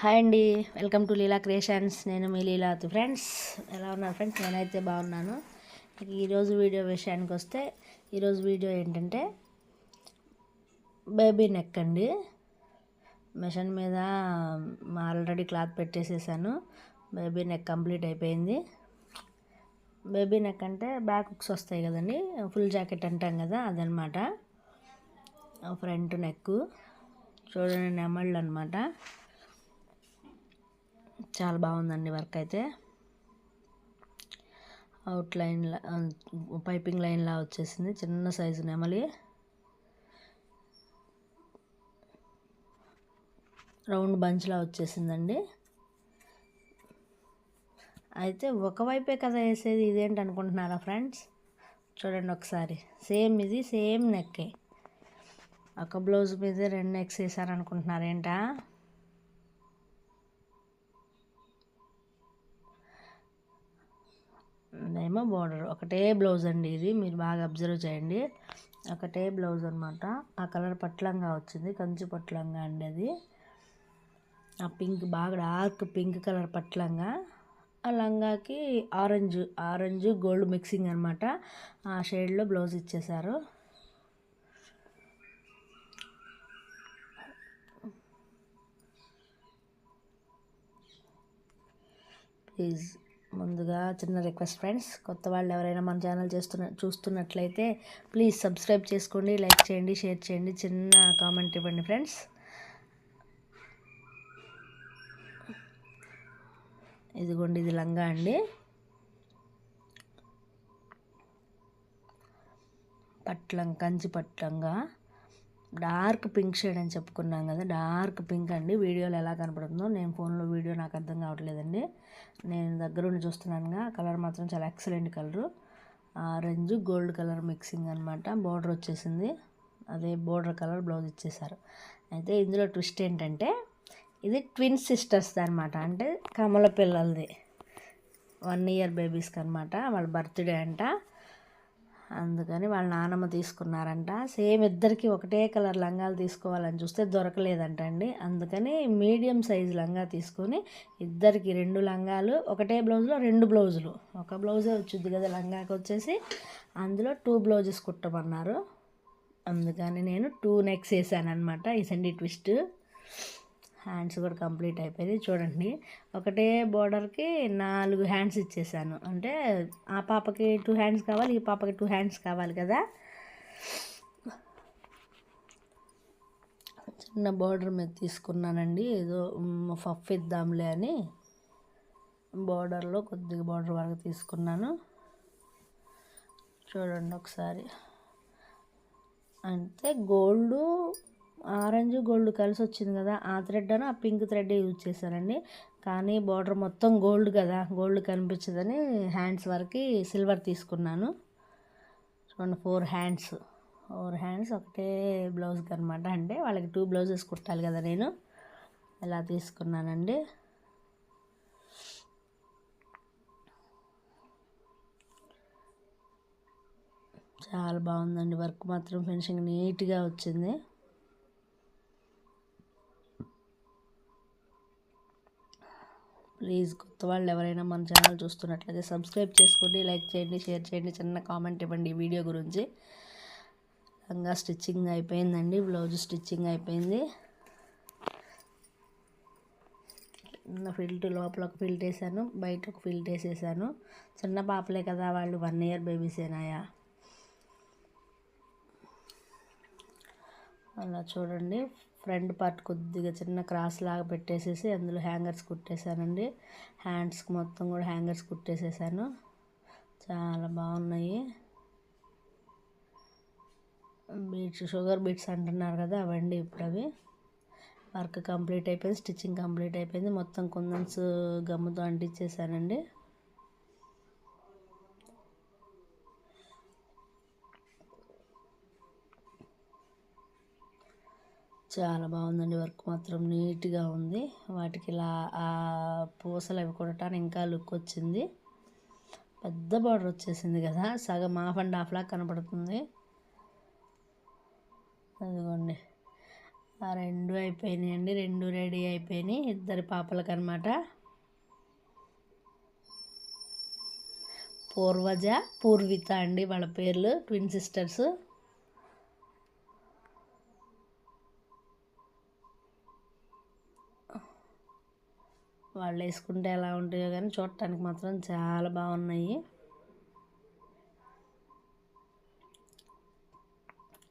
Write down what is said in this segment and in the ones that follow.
Hi అండి. Welcome to Leela creations. నేను మీ లీలాత్ ఫ్రెండ్స్. ఎలా ఉన్నారు ఫ్రెండ్స్? నేనైతే బాగున్నాను. ఈరోజు వీడియో విషయానికి వస్తే ఈరోజు వీడియో ఏంటంటే బేబీ నెక్ అండి. మిషన్ మీద ఆల్రెడీ క్లాత్ పెట్టేసేసాను. బేబీ నెక్ కంప్లీట్ అయిపోయింది. బేబీ నెక్ అంటే బ్యాక్ హుక్స్ వస్తాయి కదండి. ఫుల్ జాకెట్ అంటాం కదా అదనమాట. ఫ్రంట్ నెక్ చూడండి నెమళ్ళు అనమాట చాలా బాగుందండి వర్క్ అయితే. అవుట్ లైన్ పైపింగ్ లైన్లా వచ్చేసింది. చిన్న సైజు నెమలి. రౌండ్ బంచ్లా వచ్చేసిందండి. అయితే ఒకవైపే కదా వేసేది ఇదేంటి అనుకుంటున్నారా ఫ్రెండ్స్? చూడండి ఒకసారి. సేమ్ ఇది సేమ్ నెక్కే. ఒక బ్లౌజ్ మీద రెండు నెక్స్ వేసారనుకుంటున్నారేంటా? ఏమో బార్డర్. ఒకటే బ్లౌజ్ అండి ఇది. మీరు బాగా అబ్జర్వ్ చేయండి. ఒకటే బ్లౌజ్ అనమాట ఆ కలర్ పట్లంగా వచ్చింది. కంచి పట్లంగా అండి అది. ఆ పింక్ బాగా డార్క్ పింక్ కలర్ పట్లంగా. ఆ లంగాకి ఆరెంజ్ ఆరెంజ్ గోల్డ్ మిక్సింగ్ అనమాట ఆ షేడ్లో బ్లౌజ్ ఇచ్చేశారు. ప్లీజ్ ముందుగా చిన్న రిక్వెస్ట్ ఫ్రెండ్స్ కొత్త వాళ్ళు ఎవరైనా మన ఛానల్ చేస్తున్న చూస్తున్నట్లయితే ప్లీజ్ సబ్స్క్రైబ్ చేసుకోండి లైక్ చేయండి షేర్ చేయండి చిన్న కామెంట్ ఇవ్వండి ఫ్రెండ్స్. ఇదిగోండి ఇది లంగా అండి. పట్లం కంచి పట్లంగా డార్క్ పింక్ షేడ్ అని చెప్పుకున్నాం కదా డార్క్ పింక్ అండి. వీడియోలో ఎలా కనపడుతుందో నేను ఫోన్లో వీడియో నాకు అర్థం కావట్లేదండి. నేను దగ్గరుండి చూస్తున్నానుగా కలర్ మాత్రం చాలా excellent colour. Orange gold colour mixing అనమాట బార్డర్ వచ్చేసింది. అదే బోర్డర్ కలర్ బ్లౌజ్ ఇచ్చేసారు. అయితే ఇందులో ట్విస్ట్ ఏంటంటే ఇది ట్విన్ సిస్టర్స్ అనమాట అంటే కమల పిల్లలది. వన్ ఇయర్ బేబీస్కి అనమాట వాళ్ళ బర్త్డే అంట. అందుకని వాళ్ళ నానమ్మ తీసుకున్నారంట. సేమ్ ఇద్దరికి ఒకటే కలర్ లంగాలు తీసుకోవాలని చూస్తే దొరకలేదంట అండి. అందుకని మీడియం సైజ్ లంగా తీసుకొని ఇద్దరికి రెండు లంగాలు ఒకటే బ్లౌజ్లో రెండు బ్లౌజులు. ఒక బ్లౌజే వచ్చింది కదా లంగాకి వచ్చేసి. అందులో టూ బ్లౌజెస్ కుట్టమన్నారు. అందుకని నేను టూ నెక్స్ వేసాను అనమాట ఈ సండి ట్విస్ట్. హ్యాండ్స్ కూడా కంప్లీట్ అయిపోయింది. చూడండి ఒకటే బోర్డర్కి నాలుగు హ్యాండ్స్ ఇచ్చేసాను. అంటే ఆ పాపకి టూ హ్యాండ్స్ కావాలి ఈ పాపకి టూ హ్యాండ్స్ కావాలి కదా. చిన్న బోర్డర్ మీద తీసుకున్నానండి. ఏదో ఫఫ్ ఇద్దాంలే అని బోర్డర్లో కొద్దిగా బోర్డర్ వరకు తీసుకున్నాను. చూడండి ఒకసారి. అంటే గోల్డ్ ఆరెంజ్ గోల్డ్ కలిసి వచ్చింది కదా ఆ థ్రెడ్ అని ఆ పింక్ థ్రెడ్ యూజ్ చేశానండి. కానీ బార్డర్ మొత్తం గోల్డ్ కదా గోల్డ్ కనిపించదని హ్యాండ్స్ వరకు సిల్వర్ తీసుకున్నాను. చూడండి ఫోర్ హ్యాండ్స్ ఫోర్ హ్యాండ్స్ ఒకటే బ్లౌజ్కి అనమాట అంటే వాళ్ళకి టూ బ్లౌజెస్ కుట్టాలి కదా నేను. ఇలా తీసుకున్నానండి. చాలా బాగుందండి. వర్క్ మాత్రం ఫినిషింగ్ నీట్గా వచ్చింది. ప్లీజ్ కొత్త వాళ్ళు ఎవరైనా మన ఛానల్ చూస్తున్నట్లయితే సబ్స్క్రైబ్ చేసుకోండి లైక్ చేయండి షేర్ చేయండి చిన్న కామెంట్ ఇవ్వండి ఈ వీడియో గురించి. లంగా స్టిచ్చింగ్ అయిపోయిందండి బ్లౌజ్ స్టిచ్చింగ్ అయిపోయింది. చిన్న ఫిల్ట్ లోపల ఒక ఫిల్ట్ వేసాను బయట ఒక ఫిల్ట్ వేసేసాను. చిన్న పాపలే కదా వాళ్ళు వన్ ఇయర్ బేబీసేనాయా అలా చూడండి ఫ్రంట్ పార్ట్ కొద్దిగా చిన్న క్రాస్ లాగా పెట్టేసేసి అందులో హ్యాంగర్స్ కుట్టేశానండి. హ్యాండ్స్కి మొత్తం కూడా హ్యాంగర్స్ కుట్టేసేసాను. చాలా బాగున్నాయి. బీట్స్ షుగర్ బీట్స్ అంటున్నారు కదా అవండి ఇప్పుడు అవి. వర్క్ కంప్లీట్ అయిపోయింది స్టిచ్చింగ్ కంప్లీట్ అయిపోయింది. మొత్తం కుందన్స్ గమ్ముతో అంటించేసానండి చాలా బాగుందండి వర్క్ మాత్రం నీట్గా ఉంది. వాటికి ఇలా ఆ పూసలు అవి కొట్టడానికి ఇంకా లుక్ వచ్చింది. పెద్ద బార్డర్ వచ్చేసింది కదా సగం హాఫ్ అండ్ హాఫ్ లాగా కనపడుతుంది. అదిగోండి. ఆ రెండు అండి రెండు రెడీ అయిపోయినాయి ఇద్దరి పాపలకు అనమాట పూర్వజ పూర్విత అండి వాళ్ళ పేర్లు ట్విన్ సిస్టర్స్. వాళ్ళు వేసుకుంటే ఎలా ఉంటాయో కానీ చూడటానికి మాత్రం చాలా బాగున్నాయి.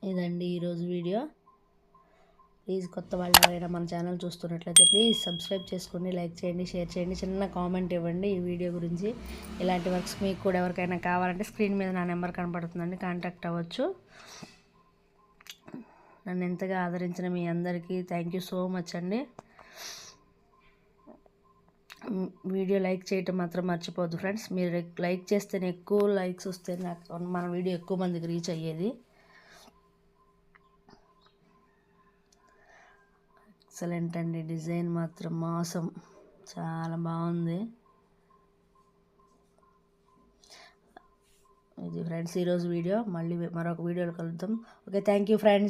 ఇదండి ఈరోజు వీడియో. ప్లీజ్ కొత్త వాళ్ళు ఎవరైనా మన ఛానల్ చూస్తున్నట్లయితే ప్లీజ్ సబ్స్క్రైబ్ చేసుకోండి లైక్ చేయండి షేర్ చేయండి చిన్న కామెంట్ ఇవ్వండి ఈ వీడియో గురించి. ఇలాంటి వర్క్స్ మీకు కూడా ఎవరికైనా కావాలంటే స్క్రీన్ మీద నా నెంబర్ కనపడుతుందండి కాంటాక్ట్ అవ్వచ్చు. నన్ను ఎంతగా ఆదరించిన మీ అందరికీ థ్యాంక్ యూ సో మచ్ అండి. వీడియో లైక్ చేయటం మాత్రం మర్చిపోద్దు ఫ్రెండ్స్. మీరు లైక్ చేస్తేనే ఎక్కువ లైక్స్ వస్తే నాకు మన వీడియో ఎక్కువ మందికి రీచ్ అయ్యేది. ఎక్సలెంట్ అండి. డిజైన్ మాత్రం మోసం. చాలా బాగుంది. ఇది ఫ్రెండ్స్ ఈరోజు వీడియో. మళ్ళీ మరొక వీడియోలో కలుద్దాం. Okay thank you friends.